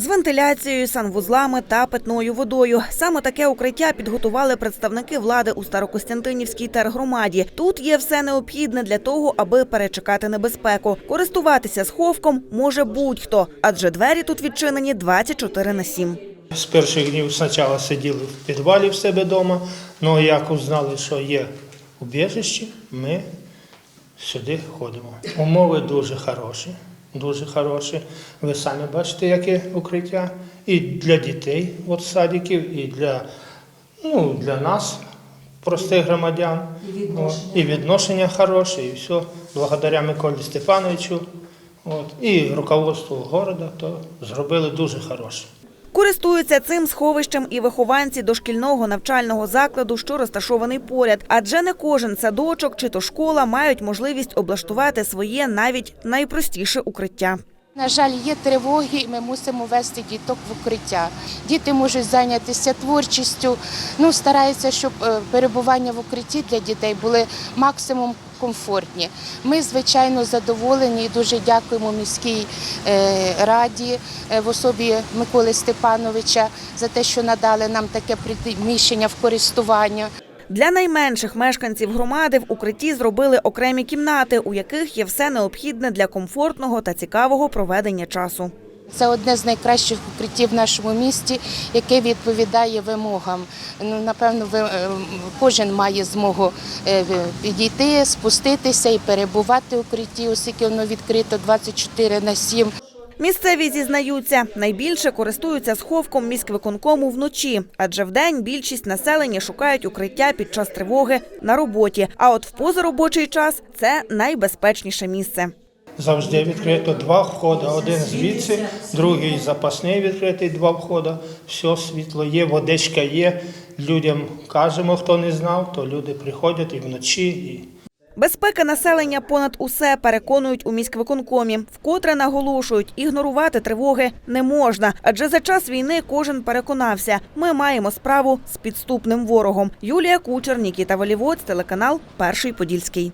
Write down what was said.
З вентиляцією, санвузлами та питною водою. Саме таке укриття підготували представники влади у Старокостянтинівській тергромаді. Тут є все необхідне для того, аби перечекати небезпеку. Користуватися сховком може будь-хто, адже двері тут відчинені 24 на 7. З перших днів спочатку сиділи в підвалі в себе вдома, але як узнали, що є убіжище, ми сюди ходимо. Умови дуже хороші, дуже хороші. Ви самі бачите, яке укриття. І для дітей, от садиків, і для, ну, для нас, простих громадян. От. І відношення хороше, і все. Благодаря Миколі Степановичу. От. І руководству города то зробили дуже хороше. Користуються цим сховищем і вихованці дошкільного навчального закладу, що розташований поряд. Адже не кожен садочок чи то школа мають можливість облаштувати своє навіть найпростіше укриття. На жаль, є тривоги, і ми мусимо вести діток в укриття. Діти можуть зайнятися творчістю. Ну, стараються, щоб е, перебування в укритті для дітей були максимум комфортні. Ми, звичайно, задоволені і дуже дякуємо міській е, раді е, в особі Миколи Степановича за те, що надали нам таке приміщення в користування. Для найменших мешканців громади в укритті зробили окремі кімнати, у яких є все необхідне для комфортного та цікавого проведення часу. Це одне з найкращих укриттів в нашому місті, яке відповідає вимогам. Ну, напевно, е, кожен має змогу е, підійти, спуститися і перебувати в укритті, оскільки воно відкрито 24 на 7. Місцеві зізнаються, найбільше користуються сховком міськвиконкому вночі, адже вдень більшість населення шукають укриття під час тривоги на роботі. А от в позаробочий час це найбезпечніше місце. Завжди відкрито два входи. Один звідси, другий запасний відкритий, два входи. Все світло є, водичка є. Людям кажемо, хто не знав, то люди приходять і вночі. Безпека населення понад усе переконують у міськвиконкомі. Вкотре наголошують, ігнорувати тривоги не можна, адже за час війни кожен переконався, ми маємо справу з підступним ворогом. Юлія Кучер, Нікіта Волівоць, телеканал Перший Подільський.